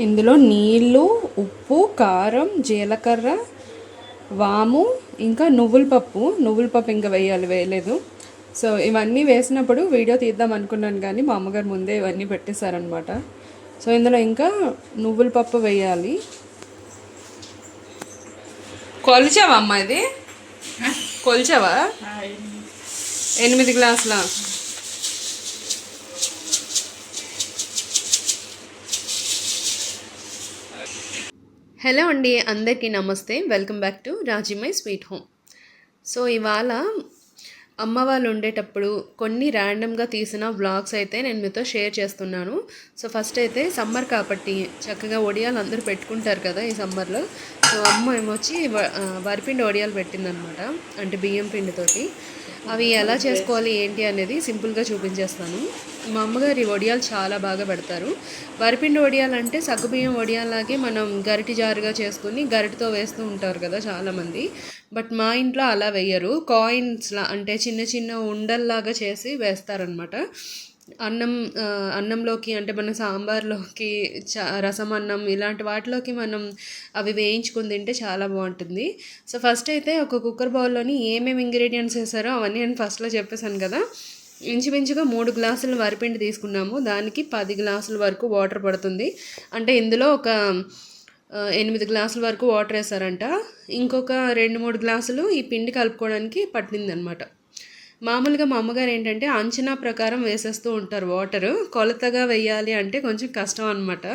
ఇందులో నీళ్ళు ఉప్పు కారం జీలకర్ర వాము ఇంకా నువ్వుల పప్పు. నువ్వుల పప్పు ఇంకా వేయాలి వేయలేదు. సో ఇవన్నీ వేసినప్పుడు వీడియో తీద్దాం అనుకున్నాను కానీ మా అమ్మగారు ముందే ఇవన్నీ పెట్టేశారనమాట సో ఇందులో ఇంకా నువ్వుల పప్పు వేయాలి. కొలిచావా అమ్మ ఇది? కొలిచావా? ఎనిమిది గ్లాసుల? హలో అండి అందరికీ నమస్తే. వెల్కమ్ బ్యాక్ టు రాజీమై స్వీట్ హోమ్. సో ఇవాళ అమ్మ వాళ్ళు ఉండేటప్పుడు కొన్ని ర్యాండమ్గా తీసిన వ్లాగ్స్ అయితే నేను మీతో షేర్ చేస్తున్నాను. సో ఫస్ట్ అయితే సమ్మర్ కాబట్టి చక్కగా ఒడియాలు అందరూ పెట్టుకుంటారు కదా ఈ సమ్మర్లో. సో అమ్మ ఏమొచ్చి వరిపిండి ఒడియాలు పెట్టిందనమాట అంటే బియ్యం పిండితోటి. అవి ఎలా చేసుకోవాలి ఏంటి అనేది సింపుల్గా చూపించేస్తాను. మా అమ్మగారు ఈ వడియాలు చాలా బాగా పెడతారు. వరిపిండి వడియాలు అంటే సగ్గుబియ్యం వడియాలాగే మనం గరిటి జారుగా చేసుకుని గరిటితో వేస్తూ ఉంటారు కదా చాలామంది. బట్ మా ఇంట్లో అలా వేయరు. కాయిన్స్లా అంటే చిన్న చిన్న ఉండల్లాగా చేసి వేస్తారనమాట అన్నం అన్నంలోకి అంటే మన సాంబార్లోకి చ రసం అన్నం ఇలాంటి వాటిలోకి మనం అవి వేయించుకుని తింటే చాలా బాగుంటుంది. సో ఫస్ట్ అయితే ఒక కుక్కర్ బౌల్లోని ఏమేమి ఇంగ్రీడియంట్స్ వేసారో అవన్నీ నేను ఫస్ట్లో చెప్పేశాను కదా. ఇంచుమించుగా మూడు గ్లాసులు వరిపిండి తీసుకున్నాము. దానికి పది గ్లాసుల వరకు వాటర్ పడుతుంది. అంటే ఇందులో ఒక ఎనిమిది గ్లాసుల వరకు వాటర్ వేసారంట ఇంకొక రెండు మూడు గ్లాసులు ఈ పిండి కలుపుకోవడానికి పట్టింది అనమాట మామూలుగా మా అమ్మగారు ఏంటంటే అంచనా ప్రకారం వేసేస్తూ ఉంటారు వాటర్. కొలతగా వేయాలి అంటే కొంచెం కష్టం అనమాట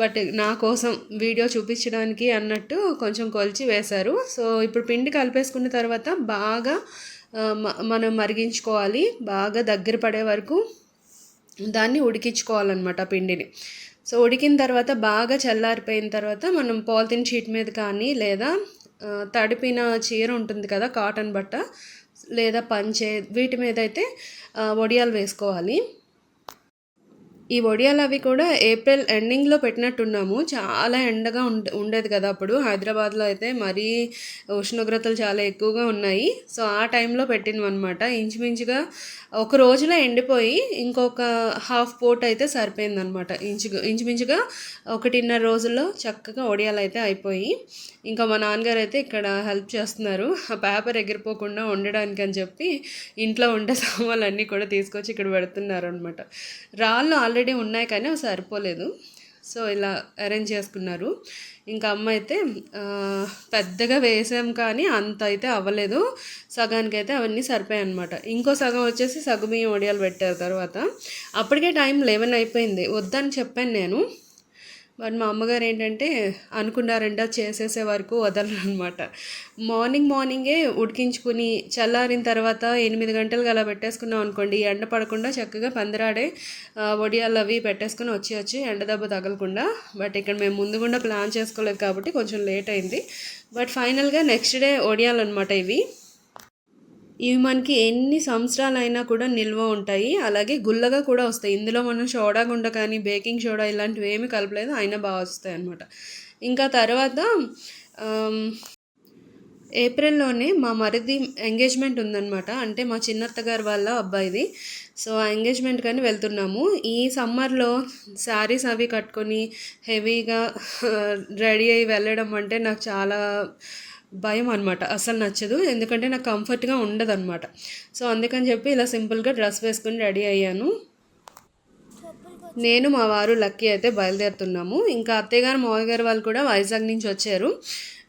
బట్ నా కోసం వీడియో చూపించడానికి అన్నట్టు కొంచెం కొలిచి వేశారు. సో ఇప్పుడు పిండి కలిపేసుకున్న తర్వాత బాగా మనం మరిగించుకోవాలి. బాగా దగ్గర పడే వరకు దాన్ని ఉడికించుకోవాలన్నమాట పిండిని. సో ఉడికిన తర్వాత బాగా చల్లారిపోయిన తర్వాత మనం పాలిథిన్ షీట్ మీద కానీ లేదా తడిపిన చీర ఉంటుంది కదా కాటన్ బట్ట లేదా పంచే వీటి మీద అయితే వడియాలు వేసుకోవాలి. ఈ వడియాలు అవి కూడా ఏప్రిల్ ఎండింగ్లో పెట్టినట్టున్నాము. చాలా ఎండగా ఉండే ఉండేది కదా అప్పుడు. హైదరాబాద్లో అయితే మరీ ఉష్ణోగ్రతలు చాలా ఎక్కువగా ఉన్నాయి. సో ఆ టైంలో పెట్టినవి అనమాట ఇంచుమించుగా ఒక రోజులో ఎండిపోయి ఇంకొక హాఫ్ పోట్ అయితే సరిపోయిందనమాట ఇంచు ఇంచుమించుగా ఒకటిన్నర రోజుల్లో చక్కగా వడియాలు అయితే అయిపోయి ఇంకా మా నాన్నగారు అయితే ఇక్కడ హెల్ప్ చేస్తున్నారు. ఆ పేపర్ ఎగిరిపోకుండా ఉండడానికి అని చెప్పి ఇంట్లో ఉండే సామాన్లన్నీ కూడా తీసుకొచ్చి ఇక్కడ పెడుతున్నారు అనమాట రాళ్ళు ఆల్రెడీ ఆల్రెడీ ఉన్నాయి కానీ అవి సరిపోలేదు. సో ఇలా అరేంజ్ చేసుకున్నారు. ఇంకా అమ్మ అయితే పెద్దగా వేసాం కానీ అంత అయితే అవ్వలేదు. సగానికి అయితే అవన్నీ సరిపోయాయి అనమాట ఇంకో సగం వచ్చేసి సగ్గుబియ్యం వడియాలు పెట్టారు తర్వాత. అప్పటికే టైం లెవెన్ అయిపోయింది. వద్దని చెప్పాను నేను. బట్ మా అమ్మగారు ఏంటంటే అనుకున్నారంట చేసేసే వరకు వదలరు అనమాట మార్నింగ్ మార్నింగే ఉడికించుకుని చల్లారిన తర్వాత ఎనిమిది గంటలకు అలా పెట్టేసుకున్నాం అనుకోండి. ఎండ పడకుండా చక్కగా పందిరాడే వడియాలు అవి పెట్టేసుకుని వచ్చి వచ్చి ఎండ దెబ్బ తగలకుండా బట్ ఇక్కడ మేము ముందు కూడా ప్లాన్ చేసుకోలేదు కాబట్టి కొంచెం లేట్ అయింది. బట్ ఫైనల్గా నెక్స్ట్ డే వడియాలు అనమాట ఇవి. ఇవి మనకి ఎన్ని సంవత్సరాలైనా కూడా నిల్వ ఉంటాయి. అలాగే గుల్లగా కూడా వస్తాయి. ఇందులో మనం సోడా గుండ కానీ బేకింగ్ సోడా ఇలాంటివి ఏమీ కలపలేదు. అయినా బాగా వస్తాయి అనమాట ఇంకా తర్వాత ఏప్రిల్లోనే మా మరిది ఎంగేజ్మెంట్ ఉందన్నమాట. అంటే మా చిన్నత్తగారు వాళ్ళ అబ్బాయిది. సో ఆ ఎంగేజ్మెంట్ కానీ వెళ్తున్నాము. ఈ సమ్మర్లో శారీస్ అవి కట్టుకొని హెవీగా రెడీ అయ్యి వెళ్ళడం అంటే నాకు చాలా భయం అనమాట అసలు నచ్చదు. ఎందుకంటే నాకు కంఫర్ట్గా ఉండదు అనమాట సో అందుకని చెప్పి ఇలా సింపుల్గా డ్రెస్ వేసుకుని రెడీ అయ్యాను. నేను మా వారు లక్కీ అయితే బయలుదేరుతున్నాము. ఇంకా అత్తయ్య గారు మావయ్య గారు వాళ్ళు కూడా వైజాగ్ నుంచి వచ్చారు.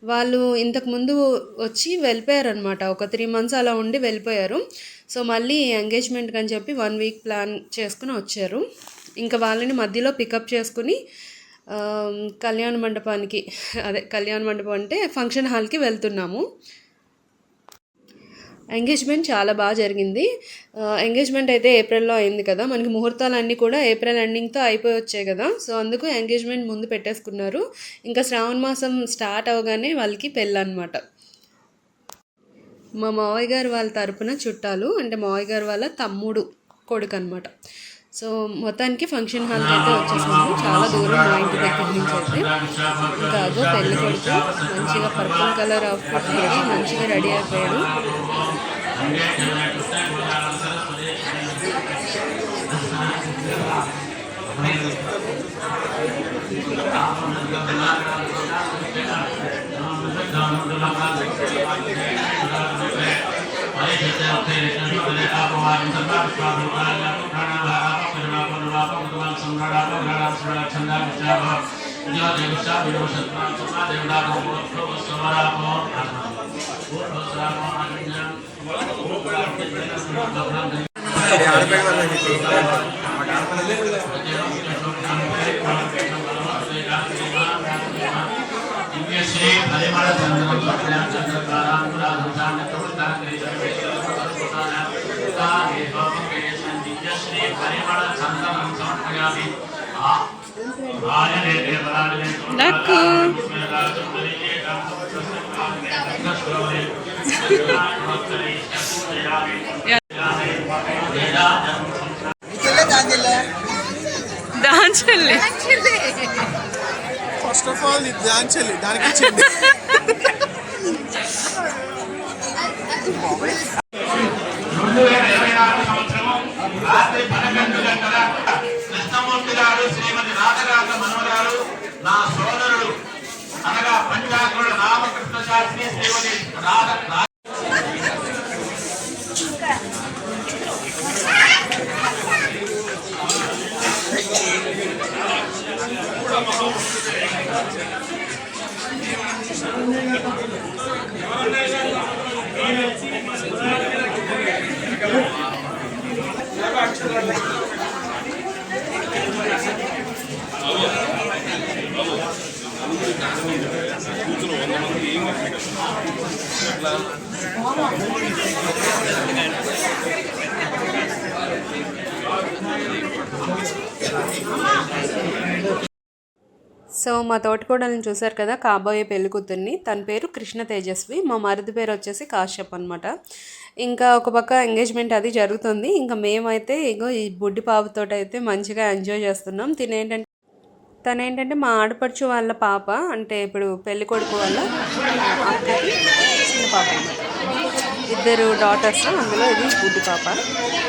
వాళ్ళు ఇంతకుముందు వచ్చి వెళ్ళిపోయారనమాట ఒక త్రీ మంత్స్ అలా ఉండి వెళ్ళిపోయారు. సో మళ్ళీ ఎంగేజ్మెంట్కి అని చెప్పి వన్ వీక్ ప్లాన్ చేసుకుని వచ్చారు. ఇంకా వాళ్ళని మధ్యలో పికప్ చేసుకుని కళ్యాణ మండపానికి అదే కళ్యాణ మండపం అంటే ఫంక్షన్ హాల్కి వెళ్తున్నాము. ఎంగేజ్మెంట్ చాలా బాగా జరిగింది. ఎంగేజ్మెంట్ అయితే ఏప్రిల్లో అయింది కదా. మనకి ముహూర్తాలు అన్నీ కూడా ఏప్రిల్ ఎండింగ్తో అయిపోయి వచ్చాయి కదా. సో అందుకు ఎంగేజ్మెంట్ ముందు పెట్టేసుకున్నారు. ఇంకా శ్రావణ మాసం స్టార్ట్ అవగానే వాళ్ళకి పెళ్ళి అనమాట మా మావయ్య గారు వాళ్ళ తరపున చుట్టాలు అంటే మావయ్య గారు వాళ్ళ తమ్ముడు కొడుకు అనమాట సో మొత్తానికి ఫంక్షన్ హాల్ అయితే వచ్చేసాము. చాలా దూరం మా ఇంటి దగ్గర నుంచి అయితే. ఇంకా అదో పెళ్ళి కొడుకు మంచిగా పర్పుల్ కలర్ అవుట్ఫిట్ వేసి మంచిగా రెడీ అయిపోయాడు. संग्राप भगवान संग्राप संग्राप संग्राप छंदा विचार जो देवशा विरोशत्रा सुना देवदा भगवत्सव स्वराप श्री हरिमल चंद्र कल्याण चंद्र काराम राधा चंद्र कल्याण चंद्र काराम నాకు. దాంచల్లే ఫస్ట్ ఆఫ్ ఆల్ ఇది దాంచాలి దానికి ఇచ్చింది రెండు వేల ఇరవై నాలుగు సో మా తోటికోడల్ని చూశారు కదా కాబోయే పెళ్ళికూతుర్ని తన పేరు కృష్ణ తేజస్వి. మా మరిది పేరు వచ్చేసి కాశ్యప్ అనమాట ఇంకా ఒక పక్క ఎంగేజ్మెంట్ అది జరుగుతుంది. ఇంకా మేమైతే ఇగో ఈ బుడ్డి పాపతో అయితే మంచిగా ఎంజాయ్ చేస్తున్నాం. తినేంటంటే తను ఏంటంటే మా ఆడపడుచు వాళ్ళ పాప అంటే ఇప్పుడు పెళ్ళి కొడుకు వాళ్ళ అక్కకి చిన్న పాప ఇద్దరు డాటర్స్ అందులో ఇది బుడ్డి పాప.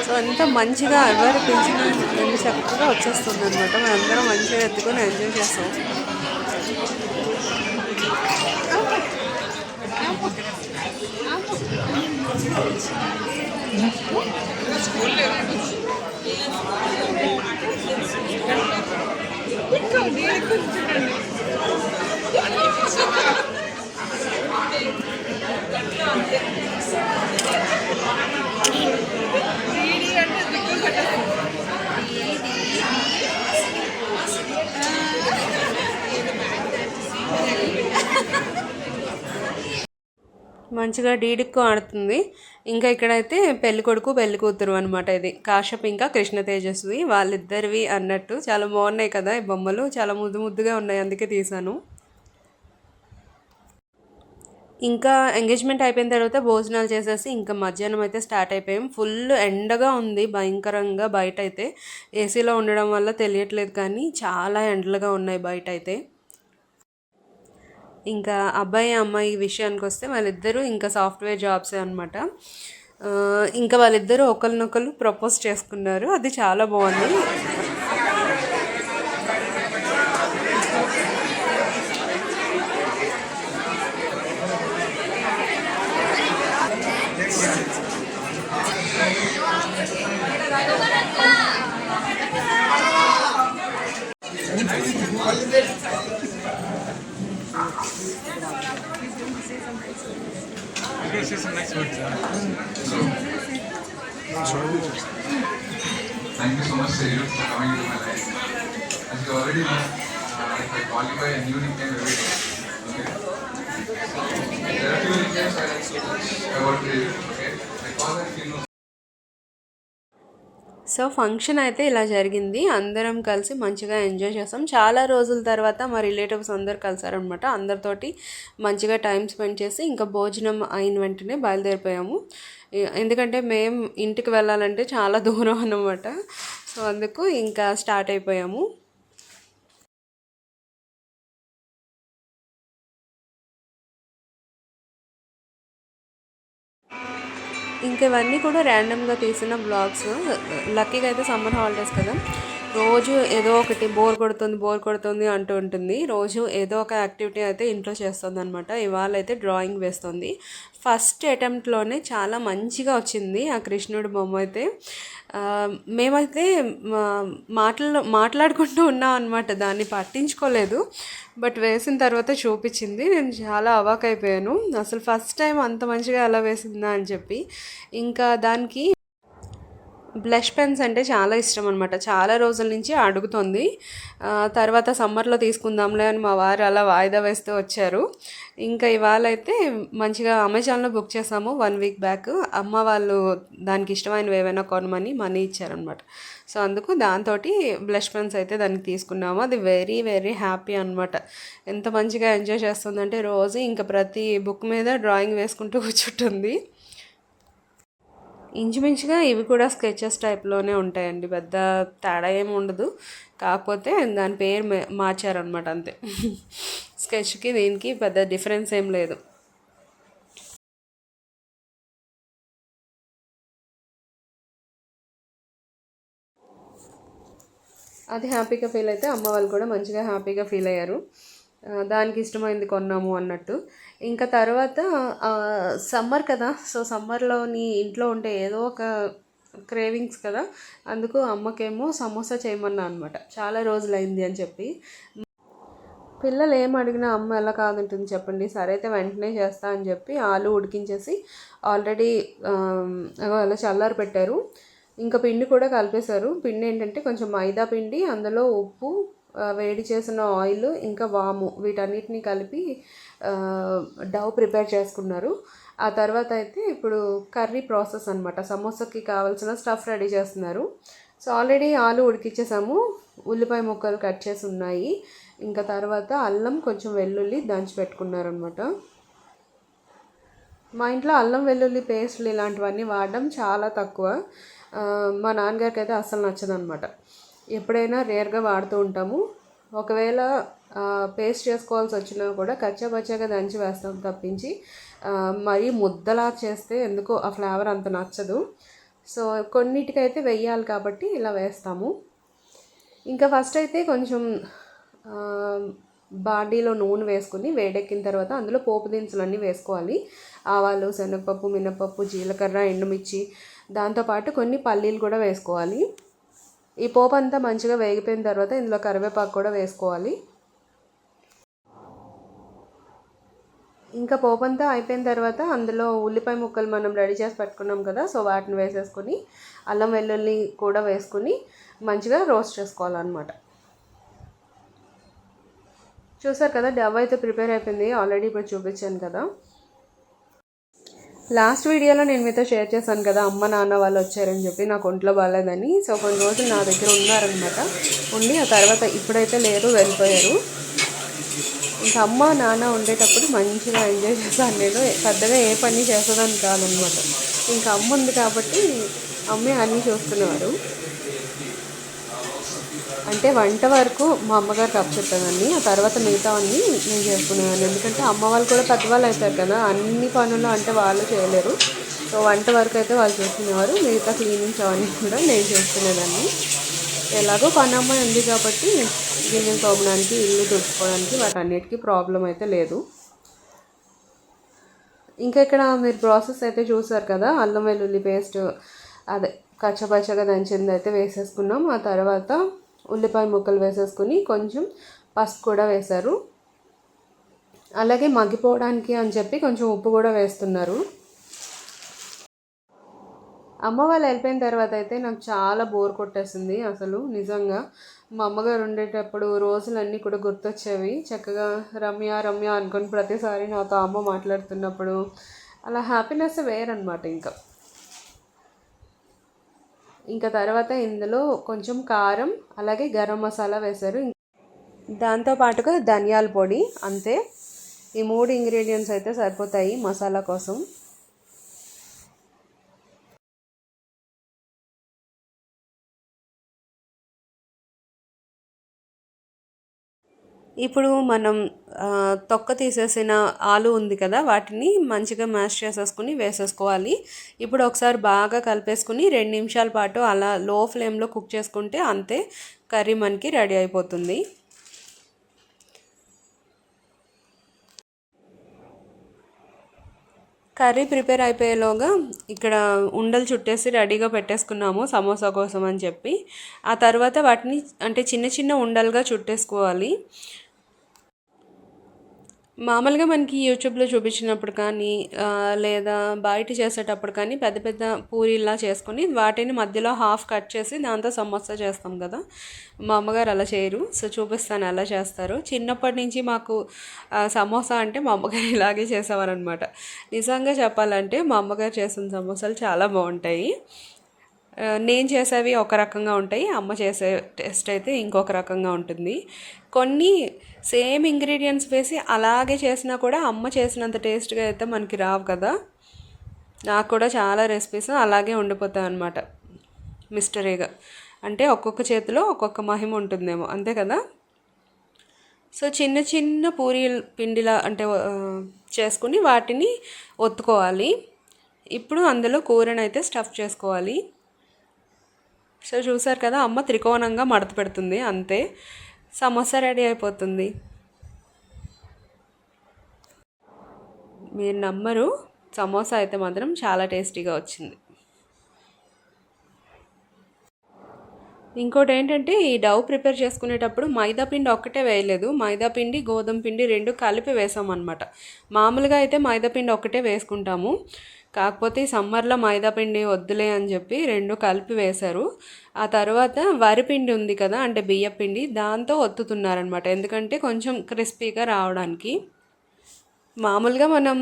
సో ఎంత మంచిగా ఎవరు పిలిచిన ఎంత చక్కగా వచ్చేస్తుంది అనమాట మేమందరం మంచిగా ఎత్తుకొని ఎంజాయ్ చేస్తాం. Ha ha ha! మంచిగా డీడిక్కు ఆడుతుంది. ఇంకా ఇక్కడైతే పెళ్ళి కొడుకు పెళ్ళి కూతురు అనమాట ఇది. కాశ్యప్ ఇంకా కృష్ణ తేజస్వి వాళ్ళిద్దరివి అన్నట్టు. చాలా బాగున్నాయి కదా ఈ బొమ్మలు. చాలా ముద్దు ముద్దుగా ఉన్నాయి అందుకే తీశాను. ఇంకా ఎంగేజ్మెంట్ అయిపోయిన తర్వాత భోజనాలు చేసేసి ఇంకా మధ్యాహ్నం అయితే స్టార్ట్ అయిపోయాం. ఫుల్ ఎండగా ఉంది భయంకరంగా బయట అయితే ఏసీలో ఉండడం వల్ల తెలియట్లేదు కానీ చాలా ఎండలుగా ఉన్నాయి బయట అయితే ఇంకా అబ్బాయి అమ్మాయి విషయానికి వస్తే వాళ్ళిద్దరూ ఇంకా సాఫ్ట్వేర్ జాబ్సే అనమాట ఇంకా వాళ్ళిద్దరూ ఒకరినొకరు ప్రపోజ్ చేసుకున్నారు. అది చాలా బాగుంది. Thank you so much, Sejal, for coming into my life. As you already know, uh, I qualify a new nickname every day. Okay. There are few nicknames I like so much. I want to okay. I call them Kinu. So function అయితే ఇలా జరిగింది. అందరం కలిసి మంచిగా enjoy చేస్తాం చాలా రోజుల తర్వాత మా రిలేటివ్స్ అందరు కలిసారనమాట. అందరితోటి మంచిగా టైం స్పెండ్ చేసి ఇంకా భోజనం అయిన వెంటనే బయలుదేరిపోయాము. ఎందుకంటే మేము ఇంటికి వెళ్ళాలంటే చాలా దూరం అన్నమాట. సో అందుకు ఇంకా స్టార్ట్ అయిపోయాము. ఇంకా ఇవన్నీ కూడా ర్యాండమ్గా తీసిన బ్లాగ్స్ లక్కీగా అయితే సమ్మర్ హాలిడేస్ కదా. రోజు ఏదో ఒకటి బోర్ కొడుతుంది బోర్ కొడుతుంది అంటూ ఉంటుంది. రోజు ఏదో ఒక యాక్టివిటీ అయితే ఇంట్లో చేస్తుంది అనమాట ఇవాళ అయితే డ్రాయింగ్ వేస్తుంది. ఫస్ట్ అటెంప్ట్లోనే చాలా మంచిగా వచ్చింది ఆ కృష్ణుడి బొమ్మ అయితే. మేమైతే మా- మాటలు మాట్లాడుకుంటూ ఉన్నాం అనమాట దాన్ని పట్టించుకోలేదు. బట్ వేసిన తర్వాత చూపించింది. నేను చాలా అవాక్ అయిపోయాను అసలు ఫస్ట్ టైం అంత మంచిగా ఎలా వేసిందా అని చెప్పి. ఇంకా దానికి బ్లష్ పెన్స్ అంటే చాలా ఇష్టం అనమాట చాలా రోజుల నుంచి అడుగుతుంది. తర్వాత సమ్మర్లో తీసుకుందాంలే అని మా వారు అలా వాయిదా వేస్తూ వచ్చారు. ఇంకా ఇవాళ అయితే మంచిగా అమెజాన్లో బుక్ చేసాము. వన్ వీక్ బ్యాక్ అమ్మ వాళ్ళు దానికి ఇష్టమైనవి ఏవైనా కొనమని మనీ ఇచ్చారనమాట సో అందుకు దాంతో బ్లష్ పెన్స్ అయితే దానికి తీసుకున్నాము. అది వెరీ వెరీ హ్యాపీ అనమాట ఎంత మంచిగా ఎంజాయ్ చేస్తుందంటే రోజు ఇంకా ప్రతి బుక్ మీద డ్రాయింగ్ వేసుకుంటూ కూర్చుంటుంది. ఇంచుమించుగా ఇవి కూడా స్కెచెస్ టైప్లోనే ఉంటాయండి. పెద్ద తేడా ఏమి ఉండదు. కాకపోతే దాని పేరు మార్చారనమాట అంతే. స్కెచ్కి దీనికి పెద్ద డిఫరెన్స్ ఏం లేదు. అది హ్యాపీగా ఫీల్ అయితే అమ్మ వాళ్ళు కూడా మంచిగా హ్యాపీగా ఫీల్ అయ్యారు. దానికి ఇష్టమైంది కొన్నాము అన్నట్టు. ఇంకా తర్వాత సమ్మర్ కదా. సో సమ్మర్లోని ఇంట్లో ఉంటే ఏదో ఒక క్రేవింగ్స్ కదా. అందుకు అమ్మకేమో సమోసా చేయమన్నా అనమాట చాలా రోజులైంది అని చెప్పి. పిల్లలు ఏం అడిగినా అమ్మ ఎలా కాదుంటుంది చెప్పండి. సరే అయితే వెంటనే చేస్తా అని చెప్పి ఆలు ఉడికించేసి ఆల్రెడీ అలా చల్లారి పెట్టారు. ఇంకా పిండి కూడా కలిపేశారు. పిండి ఏంటంటే కొంచెం మైదా పిండి అందులో ఉప్పు వేడి చేసిన ఆయిల్ ఇంకా వాము వీటన్నిటిని కలిపి డవ్ ప్రిపేర్ చేసుకున్నారు. ఆ తర్వాత అయితే ఇప్పుడు కర్రీ ప్రాసెస్ అనమాట సమోసాకి కావాల్సిన స్టఫ్ రెడీ చేస్తున్నారు. సో ఆల్రెడీ ఆలు ఉడికిచ్చేసాము. ఉల్లిపాయ ముక్కలు కట్ చేసి ఉన్నాయి. ఇంకా తర్వాత అల్లం కొంచెం వెల్లుల్లి దంచి పెట్టుకున్నారనమాట మా ఇంట్లో అల్లం వెల్లుల్లి పేస్ట్లు ఇలాంటివన్నీ వాడడం చాలా తక్కువ. మా నాన్నగారికి అయితే అస్సలు నచ్చదనమాట ఎప్పుడైనా రేర్గా వాడుతూ ఉంటాము. ఒకవేళ పేస్ట్ చేసుకోవాల్సి వచ్చినా కూడా కచ్చాపచ్చాగా దంచి వేస్తాం తప్పించి మరీ ముద్దలా చేస్తే ఎందుకో ఆ ఫ్లేవర్ అంత నచ్చదు. సో కొన్నిటికైతే వెయ్యాలి కాబట్టి ఇలా వేస్తాము. ఇంకా ఫస్ట్ అయితే కొంచెం బాడీలో బాండీలో నూనె వేసుకుని వేడెక్కిన తర్వాత అందులో పోపు దినుసులు అన్నీ వేసుకోవాలి. ఆవాలు శనగపప్పు మినపప్పు జీలకర్ర ఎండుమిర్చి దాంతోపాటు కొన్ని పల్లీలు కూడా వేసుకోవాలి. ఈ పోపు అంతా మంచిగా వేగిపోయిన తర్వాత ఇందులో కరివేపాకు కూడా వేసుకోవాలి. ఇంకా పోపు అంతా అయిపోయిన తర్వాత అందులో ఉల్లిపాయ ముక్కలు మనం రెడీ చేసి పెట్టుకున్నాం కదా సో వాటిని వేసేసుకొని అల్లం వెల్లుల్లి కూడా వేసుకుని మంచిగా రోస్ట్ చేసుకోవాలన్నమాట. చూసారు కదా డవ్ అయితే ప్రిపేర్ అయిపోయింది. ఆల్రెడీ ఇప్పుడు చూపించాను కదా. లాస్ట్ వీడియోలో నేను మీతో షేర్ చేశాను కదా అమ్మ నాన్న వాళ్ళు వచ్చారని చెప్పి నాకు ఒంట్లో బాగాలేదని. సో కొన్ని రోజులు నా దగ్గర ఉన్నారనమాట ఉండి ఆ తర్వాత ఇప్పుడైతే లేరు వెళ్ళిపోయారు. ఇంకా అమ్మ నాన్న ఉండేటప్పుడు మంచిగా ఎంజాయ్ చేశాను నేను. పెద్దగా ఏ పని చేసేదాన్ని కాదనమాట ఇంకా అమ్మ ఉంది కాబట్టి అమ్మే అన్నీ చూస్తున్నారు. అంటే వంట వరకు మా అమ్మగారు కప్పు అప్పచెప్పానండి ఆ తర్వాత మిగతా అన్ని నేను చేసుకునేదాన్ని. ఎందుకంటే అమ్మ వాళ్ళు కూడా పెద్దవాళ్ళు అవుతారు కదా అన్ని పనులు అంటే వాళ్ళు చేయలేరు. సో వంట వరకు అయితే వాళ్ళు చేసుకునేవారు. మిగతా క్లీనింగ్స్ అవన్నీ కూడా నేను చేసుకునేదాన్ని. ఎలాగో పని అమ్మ ఉంది కాబట్టి గిన్నెలు తోమడానికి ఇల్లు తుడుచుకోవడానికి వాటన్నిటికీ ప్రాబ్లం అయితే లేదు. ఇంకా ఇక్కడ మీరు ప్రాసెస్ అయితే చూసారు కదా అల్లం వెల్లుల్లి పేస్ట్ అదే కచ్చపచ్చగా దంచింది అయితే వేసేసుకున్నాం. ఆ తర్వాత ఉల్లిపాయ ముక్కలు వేసేసుకుని కొంచెం పసుపు కూడా వేశారు. అలాగే మగ్గిపోవడానికి అని చెప్పి కొంచెం ఉప్పు కూడా వేస్తున్నారు. అమ్మ వాళ్ళు వెళ్ళిపోయిన తర్వాత అయితే నాకు చాలా బోర్ కొట్టేసింది అసలు నిజంగా. మా అమ్మగారు ఉండేటప్పుడు రోజులన్నీ కూడా గుర్తొచ్చేవి. చక్కగా రమ్య రమ్య అనుకుని ప్రతిసారి నాతో అమ్మ మాట్లాడుతున్నప్పుడు అలా హ్యాపీనెస్ వేరనమాట ఇంకా. ఇంకా తర్వాత ఇందులో కొంచెం కారం అలాగే గరం మసాలా వేశారు. దాంతో పాటుగా ధనియాల పొడి అంతే. ఈ మూడు ఇంగ్రీడియంట్స్ అయితే సరిపోతాయి మసాలా కోసం. ఇప్పుడు మనం తొక్క తీసేసిన ఆలు ఉంది కదా వాటిని మంచిగా మ్యాష్ చేసేసుకుని వేసేసుకోవాలి. ఇప్పుడు ఒకసారి బాగా కలిపేసుకుని రెండు నిమిషాల పాటు అలా లో ఫ్లేమ్లో కుక్ చేసుకుంటే అంతే కర్రీ మనకి రెడీ అయిపోతుంది. కర్రీ ప్రిపేర్ అయిపోయేలోగా ఇక్కడ ఉండలు చుట్టేసి రెడీగా పెట్టేసుకున్నాము సమోసా కోసం అని చెప్పి. ఆ తర్వాత వాటిని అంటే చిన్న చిన్న ఉండలుగా చుట్టేసుకోవాలి. మామూలుగా మనకి యూట్యూబ్లో చూపించినప్పుడు కానీ లేదా బయట చేసేటప్పుడు కానీ పెద్ద పెద్ద పూరీలా చేసుకొని వాటిని మధ్యలో హాఫ్ కట్ చేసి దాంతో సమోసా చేస్తాం కదా. మా అమ్మగారు అలా చేయరు. సో చూపిస్తాను ఎలా చేస్తారు. చిన్నప్పటి నుంచి మాకు సమోసా అంటే మా అమ్మగారు ఇలాగే చేసేవారు అనమాట నిజంగా చెప్పాలంటే మా అమ్మగారు చేసిన సమోసాలు చాలా బాగుంటాయి. నేను చేసేవి ఒక రకంగా ఉంటాయి అమ్మ చేసే టేస్ట్ అయితే ఇంకొక రకంగా ఉంటుంది. కొన్ని సేమ్ ఇంగ్రీడియంట్స్ వేసి అలాగే చేసినా కూడా అమ్మ చేసినంత టేస్ట్గా అయితే మనకి రావు కదా. నాకు కూడా చాలా రెసిపీస్ అలాగే ఉండిపోతాయి అన్నమాట. మిస్టరీగా అంటే ఒక్కొక్క చేతిలో ఒక్కొక్క మహిమ ఉంటుందేమో అంతే కదా? సో చిన్న చిన్న పూరీ పిండిలా అంటే చేసుకుని వాటిని ఒత్తుకోవాలి. ఇప్పుడు అందులో కూరనైతే స్టఫ్ చేసుకోవాలి. సో చూసారు కదా అమ్మ త్రికోణంగా మడత పెడుతుంది అంతే. సమోసా రెడీ అయిపోతుంది. మీరు నమ్మరు సమోసా అయితే మాత్రం చాలా టేస్టీగా వచ్చింది. ఇంకోటి ఏంటంటే ఈ డవ్ ప్రిపేర్ చేసుకునేటప్పుడు మైదా పిండి ఒక్కటే వేయలేదు. మైదా పిండి గోధుమ పిండి రెండు కలిపి వేసామన్నమాట. మామూలుగా అయితే మైదా పిండి ఒక్కటే వేసుకుంటాము. కాకపోతే ఈ సమ్మర్లో మైదాపిండి వద్దులే అని చెప్పి రెండు కలిపి వేశారు. ఆ తర్వాత వరిపిండి ఉంది కదా అంటే బియ్య పిండి దాంతో ఒత్తుతున్నారనమాట ఎందుకంటే కొంచెం క్రిస్పీగా రావడానికి. మామూలుగా మనం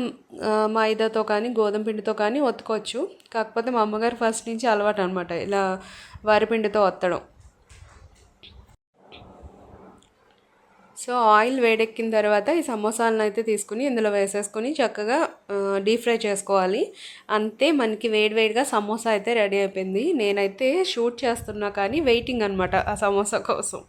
మైదాతో కానీ గోధుమ పిండితో కానీ ఒత్తుకోవచ్చు. కాకపోతే మా అమ్మగారు ఫస్ట్ నుంచి అలవాటు అనమాట ఇలా వరిపిండితో ఒత్తడం. సో ఆయిల్ వేడెక్కిన తర్వాత ఈ సమోసాలను అయితే తీసుకుని ఇందులో వేసేసుకొని చక్కగా డీప్ ఫ్రై చేసుకోవాలి. అంతే మనకి వేడివేడిగా సమోసా అయితే రెడీ అయిపోయింది. నేనైతే షూట్ చేస్తున్నా కానీ వెయిటింగ్ అనమాట ఆ సమోసా కోసం.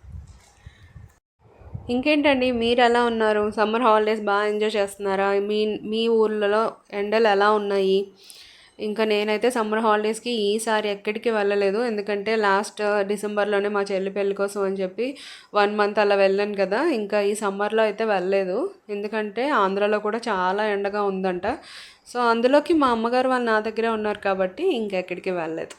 ఇంకేంటండి మీరు ఎలా ఉన్నారు? సమ్మర్ హాలిడేస్ బాగా ఎంజాయ్ చేస్తున్నారా? మీ మీ ఊర్లలో ఎండలు ఎలా ఉన్నాయి? ఇంకా నేనైతే సమ్మర్ హాలిడేస్కి ఈసారి ఎక్కడికి వెళ్ళలేదు. ఎందుకంటే లాస్ట్ డిసెంబర్లోనే మా చెల్లి పెళ్ళి కోసం అని చెప్పి వన్ మంత్ అలా వెళ్ళాను కదా. ఇంకా ఈ సమ్మర్లో అయితే వెళ్ళలేదు. ఎందుకంటే ఆంధ్రాలో కూడా చాలా ఎండగా ఉందంట. సో అందులోకి మా అమ్మగారు వాళ్ళు నా దగ్గరే ఉన్నారు కాబట్టి ఇంకెక్కడికి వెళ్ళలేదు.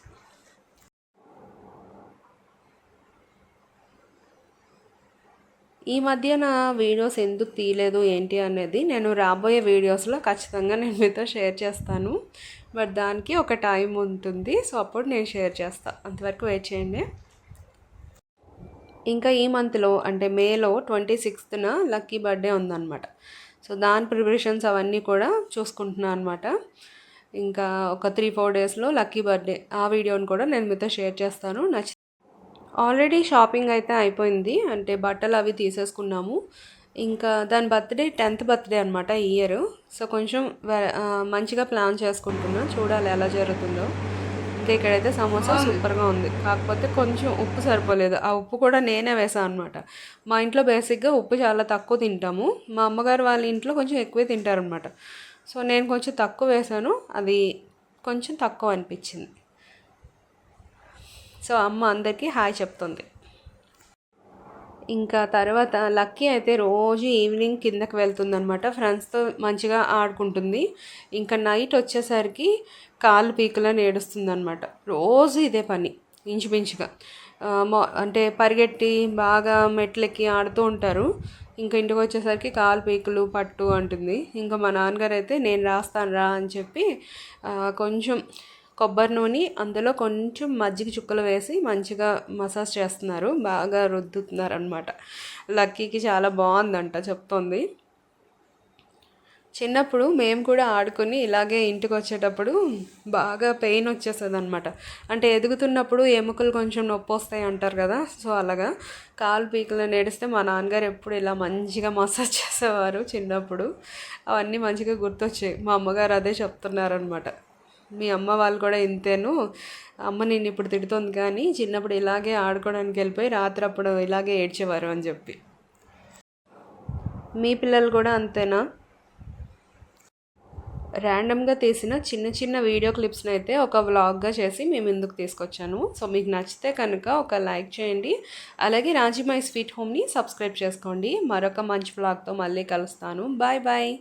ఈ మధ్య నా వీడియోస్ ఎందుకు తీయలేదు ఏంటి అనేది నేను రాబోయే వీడియోస్లో ఖచ్చితంగా నేను మీతో షేర్ చేస్తాను. మరి దానికి ఒక టైం ఉంటుంది. సో అప్పుడు నేను షేర్ చేస్తాను అంతవరకు వెయిట్ చేయండి. ఇంకా ఈ మంత్లో అంటే మేలో ట్వంటీ సిక్స్త్న లక్కీ బర్త్డే ఉందన్నమాట. సో దాని ప్రిపరేషన్స్ అవన్నీ కూడా చూసుకుంటున్నాను అనమాట ఇంకా ఒక త్రీ ఫోర్ డేస్లో లక్కీ బర్త్డే. ఆ వీడియోని కూడా నేను మీతో షేర్ చేస్తాను. నచ్చి ఆల్రెడీ షాపింగ్ అయితే అయిపోయింది. అంటే బట్టలు అవి తీసేసుకున్నాము. ఇంకా దాని బర్త్డే టెన్త్ బర్త్డే అనమాట ఈ ఇయర్. సో కొంచెం మంచిగా ప్లాన్ చేసుకుంటున్నా. చూడాలి ఎలా జరుగుతుందో. ఇంకా ఇక్కడైతే సమోసా సూపర్గా ఉంది. కాకపోతే కొంచెం ఉప్పు సరిపోలేదు. ఆ ఉప్పు కూడా నేనే వేసాను అనమాట మా ఇంట్లో బేసిక్గా ఉప్పు చాలా తక్కువ తింటాము. మా అమ్మగారు వాళ్ళ ఇంట్లో కొంచెం ఎక్కువే తింటారనమాట సో నేను కొంచెం తక్కువ వేసాను అది కొంచెం తక్కువ అనిపించింది. సో అమ్మ అందరికీ హాయ్ చెప్తుంది. ఇంకా తర్వాత లక్కీ అయితే రోజు ఈవినింగ్ కిందకి వెళ్తుందనమాట ఫ్రెండ్స్తో మంచిగా ఆడుకుంటుంది. ఇంకా నైట్ వచ్చేసరికి కాళ్ళు పీకలని ఏడుస్తుందనమాట రోజు ఇదే పని ఇంచుమించుగా. అంటే పరిగెట్టి బాగా మెట్లెక్కి ఆడుతూ ఉంటారు. ఇంకా ఇంటికి వచ్చేసరికి కాలు పీకులు పట్టు అంటుంది. ఇంకా మా నాన్నగారు అయితే నేను రాస్తాను రా అని చెప్పి కొంచెం కొబ్బరి నూనె అందులో కొంచెం మజ్జిగ చుక్కలు వేసి మంచిగా మసాజ్ చేస్తున్నారు. బాగా రుద్దుతున్నారు అనమాట లక్కీకి చాలా బాగుందంట చెప్తోంది. చిన్నప్పుడు మేము కూడా ఆడుకొని ఇలాగే ఇంటికి వచ్చేటప్పుడు బాగా పెయిన్ వచ్చేస్తుంది అనమాట అంటే ఎదుగుతున్నప్పుడు ఎముకలు కొంచెం నొప్పి వస్తాయి అంటారు కదా సో అలాగా. కాలు పీకలు నేడిస్తే మా నాన్నగారు ఎప్పుడు ఇలా మంచిగా మసాజ్ చేసేవారు చిన్నప్పుడు. అవన్నీ మంచిగా గుర్తొచ్చాయి. మా అమ్మగారు అదే చెప్తున్నారనమాట మీ అమ్మ వాళ్ళు కూడా ఇంతేను. అమ్మ నేను ఇప్పుడు తిడుతుంది కానీ చిన్నప్పుడు ఇలాగే ఆడుకోవడానికి వెళ్ళిపోయి రాత్రి అప్పుడు ఇలాగే ఏడ్చేవారు అని చెప్పి. మీ పిల్లలు కూడా అంతేనా? ర్యాండమ్గా తీసిన చిన్న చిన్న వీడియో క్లిప్స్ని అయితే ఒక వ్లాగ్గా చేసి మేము ఇందుకు తీసుకొచ్చాను. సో మీకు నచ్చితే కనుక ఒక లైక్ చేయండి. అలాగే రాజీ స్వీట్ హోమ్ని సబ్స్క్రైబ్ చేసుకోండి. మరొక మంచి వ్లాగ్తో మళ్ళీ కలుస్తాను. Bye bye.